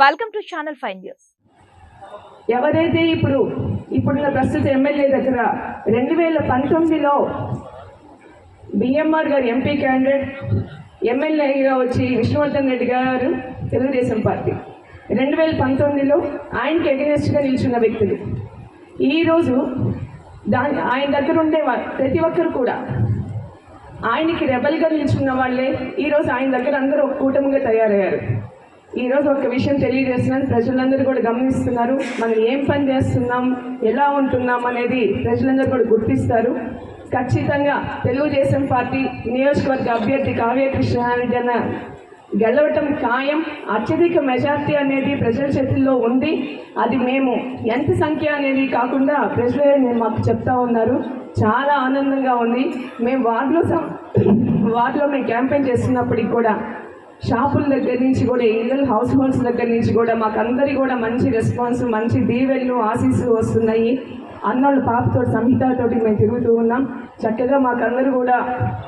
Welcome to channel five news ఎవరైతే ఇప్పుడు ఇప్పుడున్న ప్రస్తుత ఎమ్మెల్యే దగ్గర రెండు వేల పంతొమ్మిదిలో బిఎంఆర్ గారు ఎంపీ క్యాండిడేట్ ఎమ్మెల్యేగా వచ్చి విష్ణువర్ధన్ రెడ్డి గారు తెలుగుదేశం పార్టీ. రెండు వేల పంతొమ్మిదిలో ఆయనకి ఎగనెస్ట్గా నిల్చున్న వ్యక్తులు. ఈరోజు దాని ఆయన దగ్గర ఉండే ప్రతి ఒక్కరు కూడా ఆయనకి రెబల్గా నిల్చున్న వాళ్ళే. ఈరోజు ఆయన దగ్గర అందరూ ఒక కూటమిగా తయారయ్యారు. ఈరోజు ఒక విషయం తెలియజేస్తున్నాను. ప్రజలందరూ కూడా గమనిస్తున్నారు. మనం ఏం పని చేస్తున్నాం ఎలా ఉంటున్నాం అనేది ప్రజలందరూ కూడా గుర్తిస్తారు. ఖచ్చితంగా తెలుగుదేశం పార్టీ నియోజకవర్గ అభ్యర్థి కావ్య కృష్ణారెడ్డి అన్న గెలవటం ఖాయం. అత్యధిక మెజార్టీ అనేది ప్రజల చేతుల్లో ఉంది. అది మేము ఎంత సంఖ్య అనేది కాకుండా ప్రజలే నేను మాకు చెప్తా ఉన్నారు. చాలా ఆనందంగా ఉంది. మేము వార్డులో వార్డులో మేము క్యాంపెయిన్ చేస్తున్నప్పటికి కూడా షాపుల దగ్గర నుంచి కూడా ఇళ్ళ హౌస్ హోల్డ్స్ దగ్గర నుంచి కూడా మాకు అందరి కూడా మంచి రెస్పాన్స్ మంచి దీవెళ్ళు ఆశీస్సులు వస్తున్నాయి. అన్నోళ్ళ పాపతో సంహితతోటి మేము తిరుగుతూ ఉన్నాం. చక్కగా మాకందరూ కూడా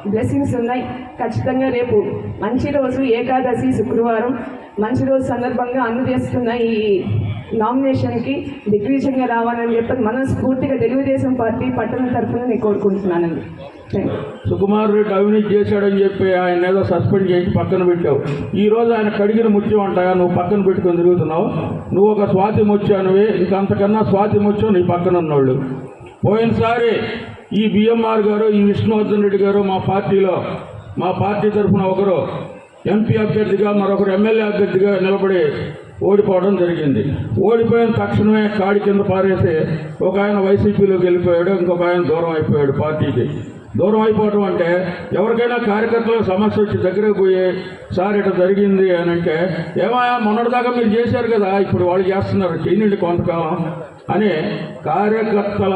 బ్లెస్సింగ్స్ ఉన్నాయి. ఖచ్చితంగా రేపు మంచి రోజు ఏకాదశి శుక్రవారం. మంచి రోజు సందర్భంగా అందజేస్తున్న ఈ నామినేషన్కి దిగ్విజయంగా రావాలని చెప్పి మనస్ఫూర్తిగా తెలుగుదేశం పార్టీ పట్టణ తరఫున నేను కోరుకుంటున్నానండి. సుకుమార్ రెడ్డి అవినీతి చేశాడని చెప్పి ఆయన ఏదో సస్పెండ్ చేసి పక్కన పెట్టావు. ఈ రోజు ఆయన కడిగిన ముత్యం అంటాయా నువ్వు పక్కన పెట్టుకొని తిరుగుతున్నావు. నువ్వు ఒక స్వాతి ముత్యానివి ఇంకంతకన్నా స్వాతి ముత్యం నీ పక్కన ఉన్నోళ్ళు పోయినసారి ఈ బిఎంఆర్ గారు ఈ విష్ణువర్ధన్ రెడ్డి గారు మా పార్టీలో మా పార్టీ తరఫున ఒకరు ఎంపీ అభ్యర్థిగా మరొకరు ఎమ్మెల్యే అభ్యర్థిగా నిలబడి ఓడిపోవడం జరిగింది. ఓడిపోయిన తక్షణమే కాడి కింద పారేస్తే ఒక ఆయన వైసీపీలోకి వెళ్ళిపోయాడు ఇంకొక ఆయన దూరం అయిపోయాడు పార్టీకి. దూరం అయిపోవడం అంటే ఎవరికైనా కార్యకర్తలకు సమస్య వచ్చి దగ్గరకు పోయి సార్ ఇట్లా జరిగింది అని అంటే ఏమయ్యా మొన్నటిదాకా మీరు చేశారు కదా ఇప్పుడు వాళ్ళు చేస్తున్నారు చేయనండి కొంతకాలం అని కార్యకర్తల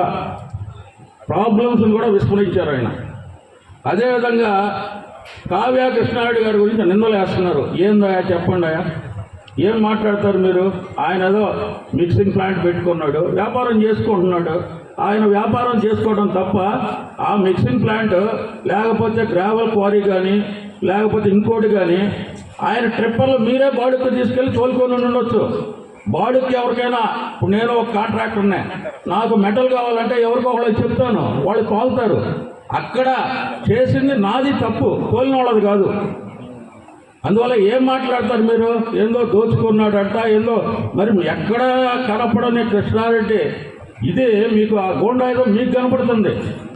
ప్రాబ్లమ్స్ని కూడా విస్మరించారు ఆయన. అదేవిధంగా కావ్య కృష్ణారెడ్డి గారి గురించి నిందలు వేస్తున్నారు ఏందా చెప్పండి ఏం మాట్లాడతారు మీరు? ఆయన ఏదో మిక్సింగ్ ప్లాంట్ పెట్టుకున్నాడు వ్యాపారం చేసుకుంటున్నాడు. ఆయన వ్యాపారం చేసుకోవడం తప్ప ఆ మిక్సింగ్ ప్లాంట్ లేకపోతే గ్రావెల్ క్వారీ కానీ లేకపోతే ఇంకోటి కానీ ఆయన ట్రిప్పర్లు మీరే బాడుకు తీసుకెళ్ళి తోలుకొని ఉండొచ్చు. బాడుకి ఎవరికైనా ఇప్పుడు నేను ఒక కాంట్రాక్ట్ నాకు మెటల్ కావాలంటే ఎవరికో వాళ్ళకి చెప్తాను వాళ్ళు కోల్తారు అక్కడ చేసింది నాది తప్పు తోలిన వాళ్ళది కాదు. అందువల్ల ఏం మాట్లాడతారు మీరు? ఏందో దోచుకున్నాడంట ఏందో మరి ఎక్కడ కనపడని కృష్ణారెడ్డి? ఇది మీకు ఆ గోండాయుధం మీకు కనపడుతుంది.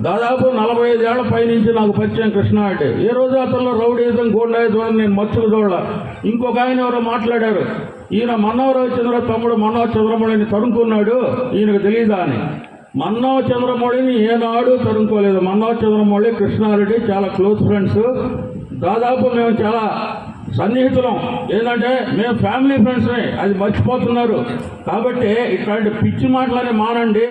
దాదాపు నలభై ఐదేళ్ళ పైనుంచి నాకు పరిచయం కృష్ణారెడ్డి. ఏ రోజు అతను రౌడీయుధం గోండాయుధం అని నేను మచ్చుకు చూడాల ఇంకొక ఆయన ఎవరో మాట్లాడారు. ఈయన మన్నవరావు చంద్ర తమ్ముడు మన్నవ చంద్రమణిని తరుముకున్నాడు. ఈయనకు తెలియదా అని. మన్నవ చంద్రమౌళిని ఏనాడు తరుముకోలేదు. మన్నవ చంద్రమౌళి కృష్ణారెడ్డి చాలా క్లోజ్ ఫ్రెండ్స్. దాదాపు మేము చాలా సన్నిహితులం. ఏంటంటే మేము ఫ్యామిలీ ఫ్రెండ్స్ని అది మర్చిపోతున్నారు. కాబట్టి ఇట్లాంటి పిచ్చి మాటలని మానండి.